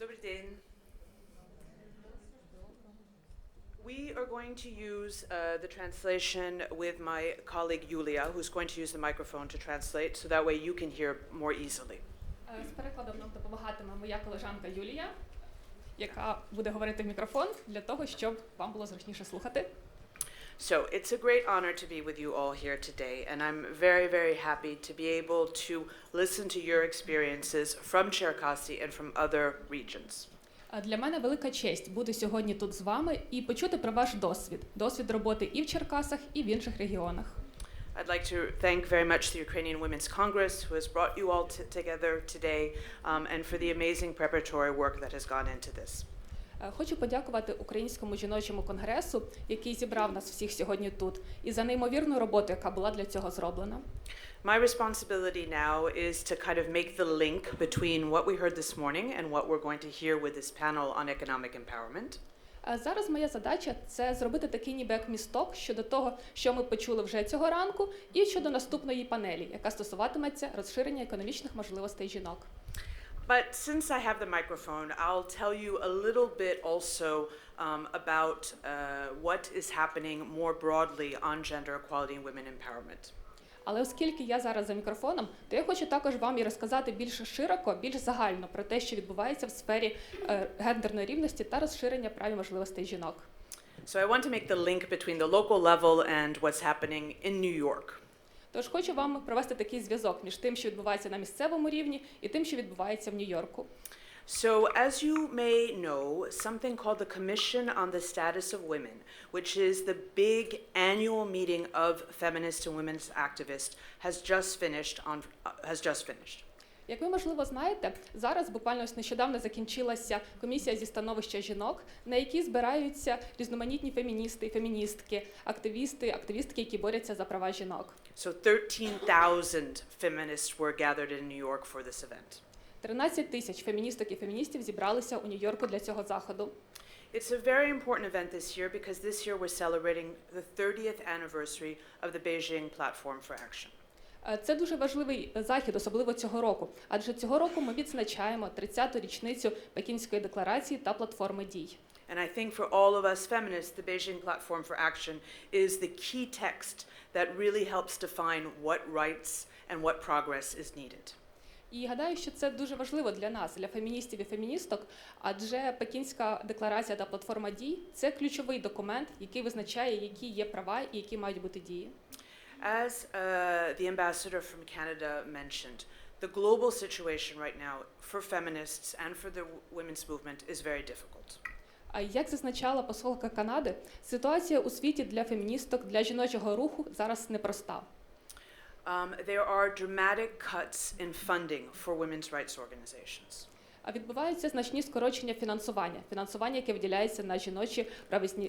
Добрий день. We are going to use uh, the translation with my colleague Yulia, who's going to use the microphone to translate, so that way you can hear more easily. Е, З перекладом нам допомагатиме моя колежанка Юлія, яка буде говорити в мікрофон для того, щоб вам було зручніше слухати. So it's a great honor to be with you all here today, and I'm very, very happy to be able to listen to your experiences from Cherkasy and from other regions. Е, Для мене велика честь бути сьогодні тут з вами і почути про ваш досвід, досвід роботи і в Черкасах, і в інших регіонах. I'd like to thank very much the Ukrainian Women's Congress, who has brought you all t- together today, um, and for the amazing preparatory work that has gone into this. Е, Хочу подякувати Українському жіночому конгресу, який зібрав нас всіх сьогодні тут, і за неймовірну роботу, яка була для цього зроблена. My responsibility now is to kind of make the link between what we heard this morning and what we're going to hear with this panel on economic empowerment. Зараз моя задача це зробити такий ніби як місток щодо того, що ми почули вже цього ранку, і щодо наступної панелі, яка стосуватиметься розширення економічних можливостей жінок. But since I have the microphone, I'll tell you a little bit also um, about uh, what is happening more broadly on gender equality and women empowerment. Але оскільки я зараз за мікрофоном, то я хочу також вам і розказати більш широко, більш загально про те, що відбувається в сфері е, гендерної рівності та розширення прав і можливостей жінок. So I want to make the link between the local level and what's happening in New York. Тож хочу вам провести такий зв'язок між тим, що відбувається на місцевому рівні, і тим, що відбувається в Нью-Йорку. So, as you may know, something called the Commission on the Status of Women, which is the big annual meeting of feminists and women's activists, has just finished. On, uh, has just finished. Як ви можливо знаєте, зараз буквально ось нещодавно закінчилася комісія зі становища жінок, на якій збираються різноманітні феміністи феміністки, активісти, активістки, які борються за права жінок. So, 13,000 feminists were gathered in New York for this event. 13 тисяч феміністок і феміністів зібралися у Нью-Йорку для цього заходу. It's a very important event this year because this year we're celebrating the 30th anniversary of the Beijing Platform for Action. Е, Це дуже важливий захід, особливо цього року, адже цього року ми відзначаємо 30-ту річницю Пекінської декларації та платформи дій. And I think for all of us feminists, the Beijing Platform for Action is the key text that really helps define what rights and what progress is needed. І гадаю, що це дуже важливо для нас, для феміністів і феміністок, адже Пекінська декларація та платформа дій це ключовий документ, який визначає, які є права і які мають бути дії. As uh, the ambassador from Canada mentioned, the global situation right now for feminists and for the women's movement is very difficult. А як зазначала посолка Канади, ситуація у світі для феміністок, для жіночого руху зараз непроста. Um, there are dramatic cuts in funding for women's rights organizations. А відбуваються значні скорочення фінансування, фінансування, яке виділяється на жіночі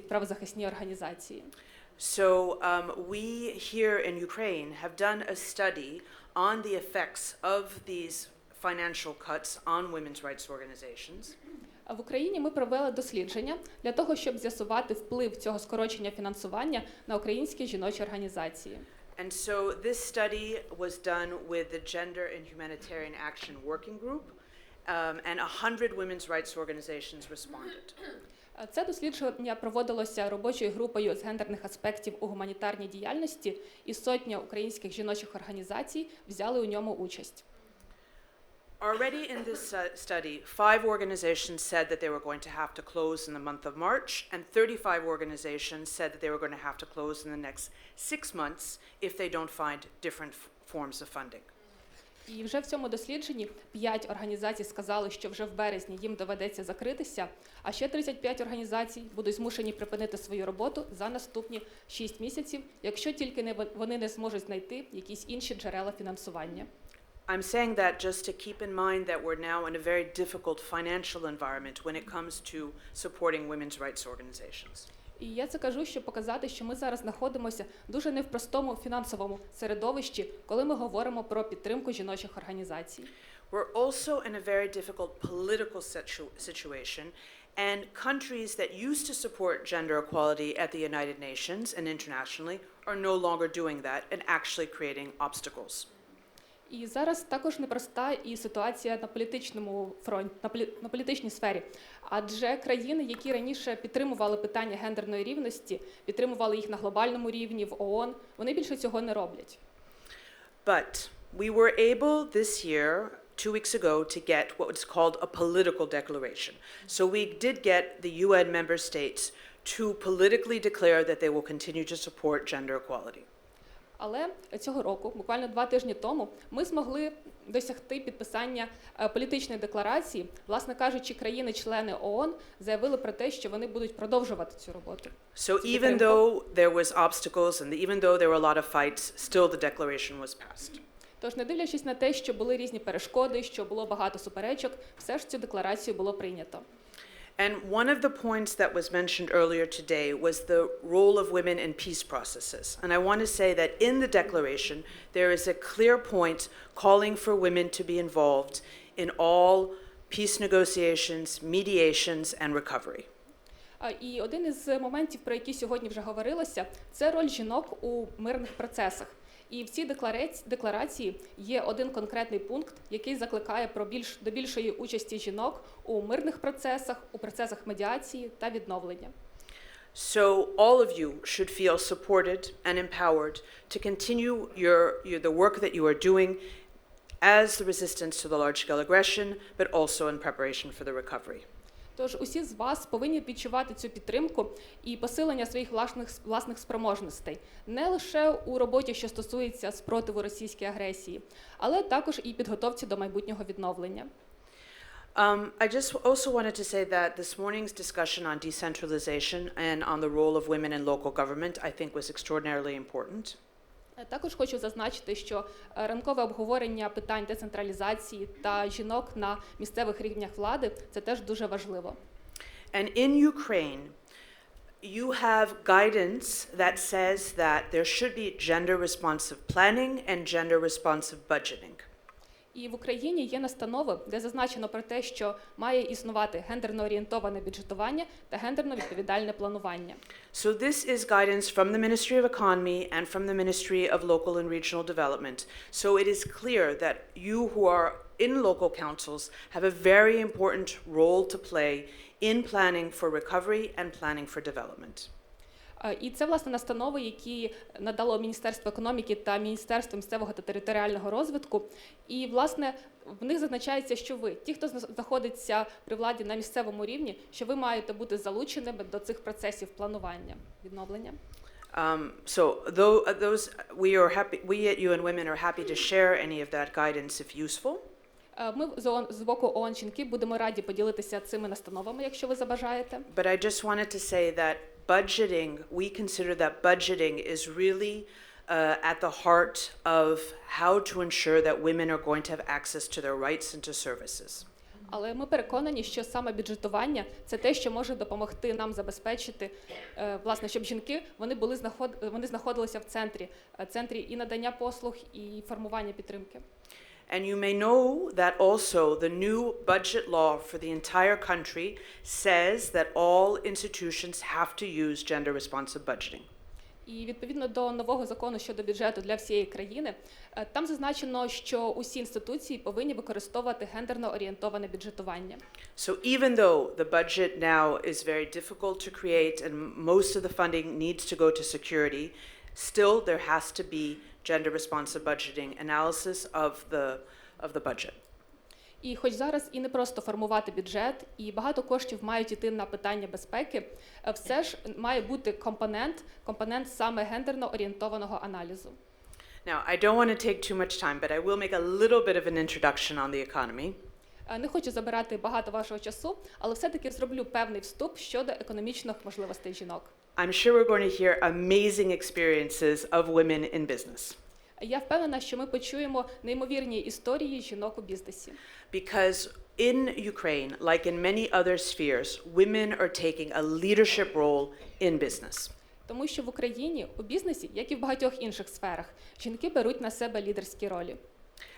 правозахисні організації. So, um, we here in Ukraine have done a study on the effects of these financial cuts on women's rights organizations. В Україні ми провели дослідження для того, щоб з'ясувати вплив цього скорочення фінансування на українські жіночі організації. And so, this study was done with the Gender and Humanitarian Action Working Group, um, and 100 women's rights organizations responded. Це дослідження проводилося робочою групою з гендерних аспектів у гуманітарній діяльності, і сотня українських жіночих організацій взяли у ньому участь. Already in this uh, study, five organizations said that they were going to have to close in the month of March, and 35 organizations said that they were going to have to close in the next six months if they don't find different forms of funding. І вже в цьому дослідженні 5 організацій сказали, що вже в березні їм доведеться закритися, а ще 35 організацій будуть змушені припинити свою роботу за наступні 6 місяців, якщо тільки не вон- вони не зможуть знайти якісь інші джерела фінансування. I'm saying that just to keep in mind that we're now in a very difficult financial environment when it comes to supporting women's rights organizations. І я це кажу, щоб показати, що ми зараз знаходимося дуже не в простому фінансовому середовищі, коли ми говоримо про підтримку жіночих організацій. We're also in a very difficult political situ- situation, and countries that used to support gender equality at the United Nations and internationally are no longer doing that and actually creating obstacles. І зараз також непроста і ситуація на політичному фронті, на, полі, на політичній сфері. Адже країни, які раніше підтримували питання гендерної рівності, підтримували їх на глобальному рівні в ООН, вони більше цього не роблять. But we were able this year, two weeks ago, to get what was called a political declaration. So we did get the UN member states to politically declare that they will continue to support gender equality. Але цього року, буквально два тижні тому, ми змогли досягти підписання е, політичної декларації. Власне кажучи, країни-члени ООН заявили про те, що вони будуть продовжувати цю роботу. So even though there was obstacles and even though there were a lot of fights, still the declaration was passed. Тож, не дивлячись на те, що були різні перешкоди, що було багато суперечок, все ж цю декларацію було прийнято. And one of the points that was mentioned earlier today was the role of women in peace processes. And I want to say that in the declaration, there is a clear point calling for women to be involved in all peace negotiations, mediations, and recovery. А, І один із моментів, про які сьогодні вже говорилося, це роль жінок у мирних процесах. І в цій деклараці- декларації є один конкретний пункт, який закликає про більш до більшої участі жінок у мирних процесах, у процесах медіації та відновлення. So all of you should feel supported and empowered to continue your, your, the work that you are doing as the resistance to the large-scale aggression, but also in preparation for the recovery. Тож усі з вас повинні відчувати цю підтримку і посилення своїх власних власних спроможностей не лише у роботі, що стосується спротиву російській агресії, але також і підготовці до майбутнього відновлення. Um, I just also wanted to say that this morning's discussion on decentralization and on the role of women in local government, I think, was extraordinarily important. Е, Також хочу зазначити, що е, ранкове обговорення питань децентралізації та жінок на місцевих рівнях влади це теж дуже важливо. And in Ukraine, you have guidance that says that there should be gender responsive planning and gender responsive budgeting. І в Україні є настанови, де зазначено про те, що має існувати гендерно орієнтоване бюджетування та гендерно відповідальне планування. So this is guidance from the Ministry of Economy and from the Ministry of Local and Regional Development. So it is clear that you who are in local councils have a very important role to play in planning for recovery and planning for development. Е, І це власне настанови, які надало Міністерство економіки та Міністерство місцевого та територіального розвитку. І власне в них зазначається, що ви, ті, хто зна- знаходиться при владі на місцевому рівні, що ви маєте бути залученими до цих процесів планування відновлення. Um, so though, uh, those, we are happy, we at UN Women are happy to share any of that guidance if useful. Е, Ми з боку ООН жінки будемо раді поділитися цими настановами, якщо ви забажаєте. But I just wanted to say that budgeting, we consider that budgeting is really uh, at the heart of how to ensure that women are going to have access to their rights and to services. Але ми переконані, що саме бюджетування це те, що може допомогти нам забезпечити, е, власне, щоб жінки вони були знаход... вони знаходилися в центрі, е, центрі і надання послуг, і формування підтримки. And you may know that also the new budget law for the entire country says that all institutions have to use gender responsive budgeting. І відповідно до нового закону щодо бюджету для всієї країни, е, там зазначено, що усі інституції повинні використовувати гендерно орієнтоване бюджетування. So even though the budget now is very difficult to create and most of the funding needs to go to security, still there has to be gender responsive budgeting analysis of the of the budget. І хоч зараз і не просто формувати бюджет, і багато коштів мають іти на питання безпеки, е, все ж має бути компонент, компонент саме гендерно орієнтованого аналізу. Now, I don't want to take too much time, but I will make a little bit of an introduction on the economy. Е, Не хочу забирати багато вашого часу, але все-таки зроблю певний вступ щодо економічних можливостей жінок. I'm sure we're going to hear amazing experiences of women in business Я впевнена, що ми почуємо неймовірні історії жінок у бізнесі. because in Ukraine, like in many other spheres, women are taking a leadership role in business. Тому що в Україні у бізнесі, як і в багатьох інших сферах, жінки беруть на себе лідерські ролі.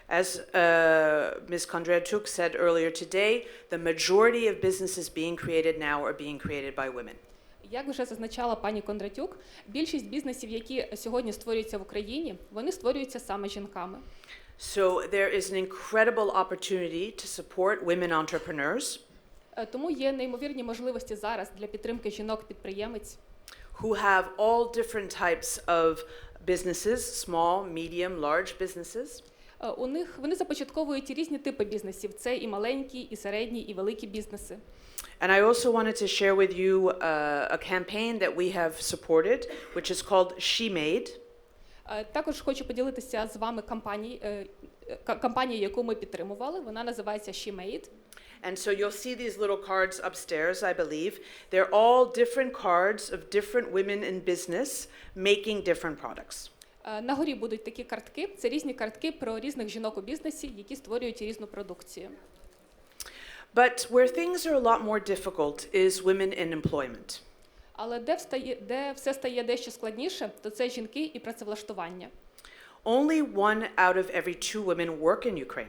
As uh, Ms. Kondratyuk said earlier today, the majority of businesses being created now are being created by women. Як вже зазначала пані Кондратюк, більшість бізнесів, які сьогодні створюються в Україні, вони створюються саме жінками. So there is an incredible opportunity to support women entrepreneurs Е, Тому є неймовірні можливості зараз для підтримки жінок-підприємець, who have all different types of businesses, small, medium, large businesses. Е, У них вони започатковують різні типи бізнесів: це і маленькі, і середні, і великі бізнеси. And I also wanted to share with you uh, a campaign that we have supported, which is called She Made. Е, Також хочу поділитися з вами кампаній, е, е, ка- кампанією, яку ми підтримували. Вона називається She Made. And so you'll see these little cards upstairs, I believe. They're all different cards of different women in business making different products. Е, На горі будуть такі картки. Це різні картки про різних жінок у бізнесі, які створюють різну продукцію. But where things are a lot more difficult is women in employment. Але де встає, де все стає дещо складніше, то це жінки і працевлаштування. Only one out of every two women work in Ukraine.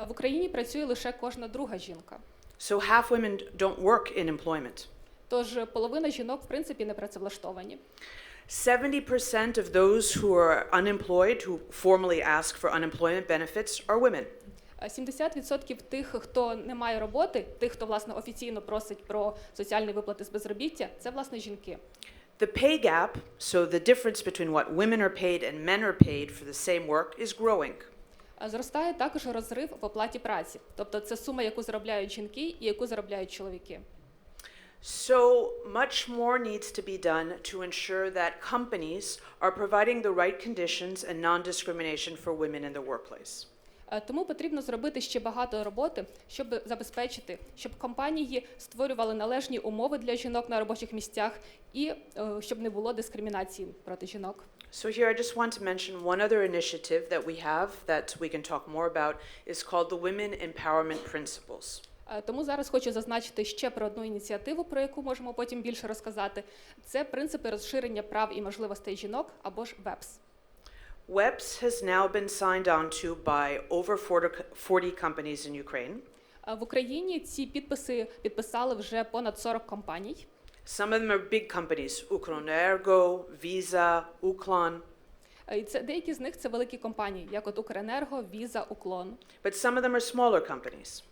Е, В Україні працює лише кожна друга жінка. So half women don't work in employment. Тож е, половина жінок, в принципі, не працевлаштовані. 70% of those who are unemployed, who formally ask for unemployment benefits, are women. Е, 70% тих, хто не має роботи, тих, хто власне офіційно просить про соціальні виплати з безробіття, це власне жінки. The pay gap, so the difference between what women are paid and men are paid for the same work, is growing. Е, Зростає також розрив в оплаті праці, тобто це сума, яку заробляють жінки і яку заробляють чоловіки. So much more needs to be done to ensure that companies are providing the right conditions and non discrimination for women in the workplace. Е, Тому потрібно зробити ще багато роботи, щоб забезпечити, щоб компанії створювали належні умови для жінок на робочих місцях і е, щоб не було дискримінації проти жінок. So, here I just want to mention one other initiative that we have that we can talk more about is called the Women Empowerment Principles. Е, Тому зараз хочу зазначити ще про одну ініціативу, про яку можемо потім більше розказати. Це принципи розширення прав і можливостей жінок або ж ВЕПС. WEPS has now been signed on to by over 40, co- 40 companies in Ukraine. Е, В Україні ці підписи підписали вже понад 40 компаній. Some of them are big companies Ukronergo, Visa, Uklon. Е, І це деякі з них це великі компанії, як от Укренерго, Віза, Уклон. But some of them are smaller companies.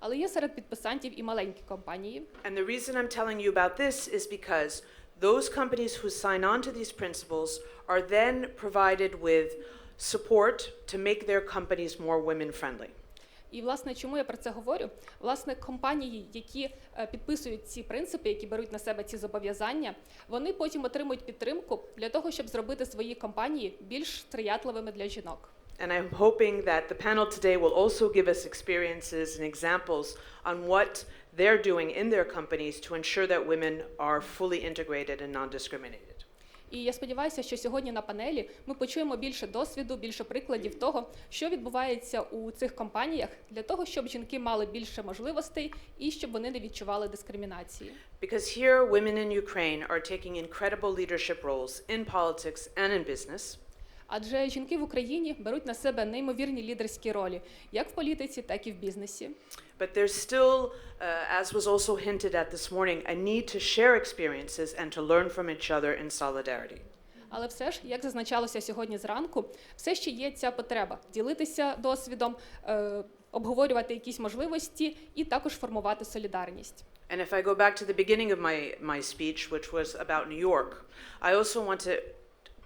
Але є серед підписантів і маленькі компанії. And the reason I'm telling you about this is because those companies who sign on to these principles are then provided with support to make their companies more women friendly. І власне, чому я про це говорю? Власне, компанії, які е, підписують ці принципи, які беруть на себе ці зобов'язання, вони потім отримують підтримку для того, щоб зробити свої компанії більш сприятливими для жінок. And I'm hoping that the panel today will also give us experiences and examples on what they're doing in their companies to ensure that women are fully integrated and non discriminated. І я сподіваюся, що сьогодні на панелі ми почуємо більше досвіду, більше прикладів того, що відбувається у цих компаніях, для того, щоб жінки мали більше можливостей і щоб вони не відчували дискримінації. Because here, women in Ukraine are taking incredible leadership roles in politics and in business. Адже жінки в Україні беруть на себе неймовірні лідерські ролі, як в політиці, так і в бізнесі. But there's still, uh, as was also hinted at this morning, a need to share experiences and to learn from each other in solidarity. Але все ж, як зазначалося сьогодні зранку, все ще є ця потреба ділитися досвідом, е, обговорювати якісь можливості і також формувати солідарність. And if I go back to the beginning of my, my speech, which was about New York, I also want to,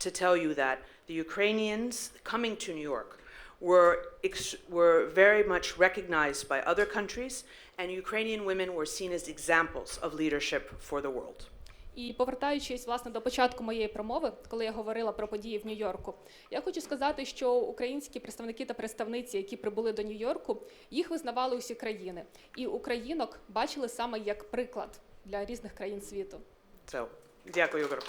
to tell you that the Ukrainians coming to New York were, ex- were very much recognized by other countries, and Ukrainian women were seen as examples of leadership for the world. І повертаючись власне до початку моєї промови, коли я говорила про події в Нью-Йорку, я хочу сказати, що українські представники та представниці, які прибули до Нью-Йорку, їх визнавали усі країни, і українок бачили саме як приклад для різних країн світу. So, дякую, Ігор.